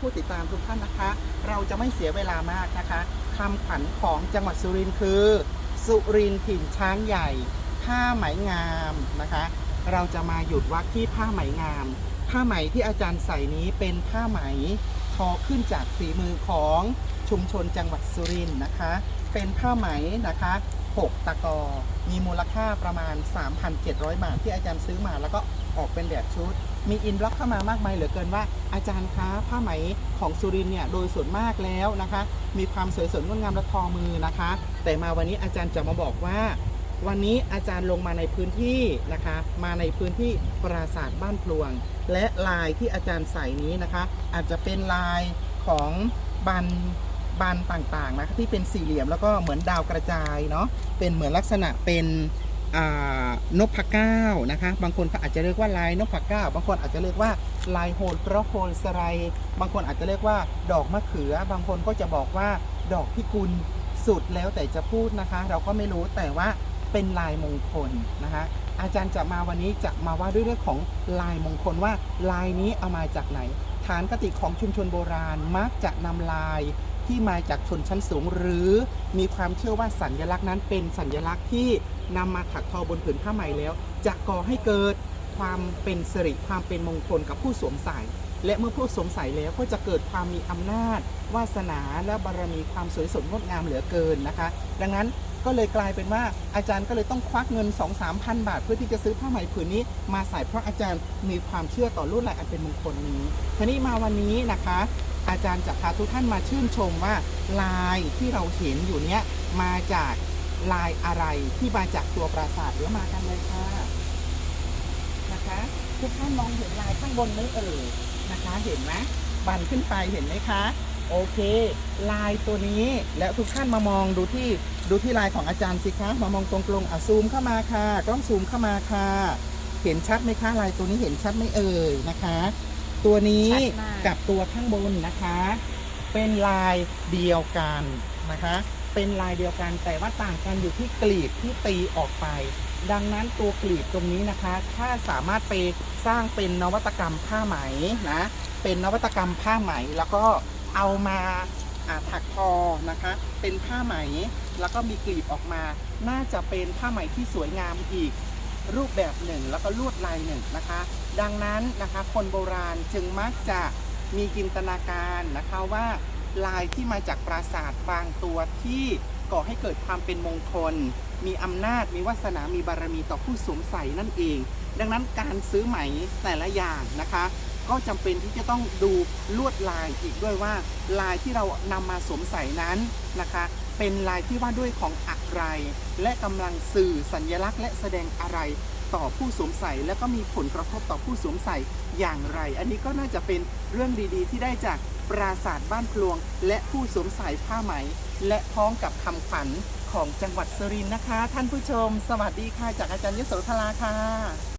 ผู้ติดตามทุกท่านนะคะ เราจะไม่เสียเวลามากนะคะคำขวัญของจังหวัดสุรินทร์คือ สุรินทร์ถิ่นช้างใหญ่ผ้าไหมงามนะคะ เราจะมาหยุดวักที่ผ้าไหมงาม ผ้าไหมที่อาจารย์ใส่นี้เป็นผ้าไหมทอขึ้นจากฝีมือของชุมชนจังหวัดสุรินทร์นะคะ เป็นผ้าไหมนะคะ 6 ตะกอ มีมูลค่าประมาณ 3,700 บาทที่อาจารย์ซื้อมาแล้วก็ออกเป็นแบบชุด มีอินบล็อกเข้ามามากมายเหลือเกินว่าอาจารย์คะผ้าไหมของสุรินเนี่ยโดยส่วนมากแล้วนะคะ มีความสวยสดงดงามและทอมือนะคะ แต่มาวันนี้อาจารย์จะมาบอกว่าวันนี้อาจารย์ลงมาในพื้นที่นะคะ มาในพื้นที่ปราสาทบ้านพลวง และลายที่อาจารย์ใส่นี้นะคะ อาจจะเป็นลายของบัน บันต่างๆนะที่เป็นสี่เหลี่ยมแล้วก็เหมือนดาวกระจายเนาะเป็นเหมือนลักษณะเป็นอ่านพเก้านะคะ บางคนก็อาจจะเรียกว่าลายนกพเก้า บางคนอาจจะเรียกว่าลายโฮลเพราะโฮลสไลบางคนอาจจะเรียกว่าดอกมะเขือ บางคนก็จะบอกว่าดอกพิกุลสุดแล้วแต่จะพูดนะคะ เราก็ไม่รู้แต่ว่าเป็นลายมงคลนะคะ อาจารย์จะมาวันนี้จะมาว่าด้วยเรื่องของลายมงคลว่าลายนี้เอามาจากไหน ฐานกติของชุมชนโบราณมักจะนำลาย ที่มาจากชนชั้นสูง หรือมีความเชื่อว่าสัญลักษณ์นั้นเป็นสัญลักษณ์ที่นำมาถักทอบนผืนผ้าไหมแล้ว จะก่อให้เกิดความเป็นสิริความเป็นมงคลกับผู้สวมใส่ และเมื่อผู้สวมใส่แล้วก็จะเกิดความมีอำนาจ วาสนาและบารมีความสวยสดงดงามเหลือเกินนะคะ ดังนั้นก็เลยกลายเป็นว่าอาจารย์ก็เลยต้องควักเงิน 2 3 0 0 0 บาท เพื่อที่จะซื้อผ้าไหมผืนนี้ มาใส่เพราะอาจารย์มีความเชื่อต่อลวดลายอันเป็นมงคลนี้ทีนี้มาวันนี้นะคะ อาจารย์จะพาทุกท่านมาชื่นชมว่าลายที่เราเห็นอยู่เนี้ยมาจากลายอะไรที่มาจากตัวปราสาทเดี๋ยวมากันเลยค่ะนะคะ ทุกท่านมองเห็นลายข้างบนไหมเอ่ยนะคะ เห็นไหมบันขึ้นไปเห็นไหมคะโอเค ลายตัวนี้แล้วทุกท่านมามองดูที่ดูที่ลายของอาจารย์สิคะมามองตรงๆอะซูมเข้ามาค่ะกล้องซูมเข้ามาค่ะ เห็นชัดไหมคะลายตัวนี้เห็นชัดไหมเอ่ยนะคะ ตัวนี้ชัดมากกับตัวข้างบนนะคะ เป็นลายเดียวกันนะคะ เป็นลายเดียวกันแต่ว่าต่างกันอยู่ที่กลีบที่ตีออกไป ดังนั้นตัวกลีบตรงนี้นะคะ ถ้าสามารถไปสร้างเป็นนวัตกรรมผ้าไหมนะ เป็นนวัตกรรมผ้าไหมแล้วก็เอามาอ่าถักทอนะคะ เป็นผ้าไหมแล้วก็มีกลีบออกมา น่าจะเป็นผ้าไหมที่สวยงามอีก รูปแบบหนึ่ง แล้วก็ลวดลายหนึ่งนะคะ ดังนั้นนะคะคนโบราณจึงมักจะมีจินตนาการนะคะว่าลายที่มาจากปราสาทบางตัวที่ก่อให้เกิดความเป็นมงคล มีอำนาจ มีวาสนา มีบารมีต่อผู้สวมใส่นั่นเอง ดังนั้นการซื้อไหมแต่ละอย่างนะคะ ก็จำเป็นที่จะต้องดูลวดลายอีกด้วยว่าลายที่เรานำมาสวมใส่นั้นนะคะ เป็นลายที่ว่าด้วยของอะไร และกำลังสื่อสัญลักษณ์ และแสดงอะไรต่อผู้สวมใส่ และก็มีผลกระทบต่อผู้สวมใส่อย่างไร อันนี้ก็น่าจะเป็นเรื่องดีๆ ที่ได้จากปราสาทบ้านพลวง และผู้สวมใส่ผ้าไหม และพ้อมกับคำขวัญของจังหวัดสุรินทร์นะคะ ท่านผู้ชม สวัสดีค่ะ จากอาจารย์ยโสธราค่ะ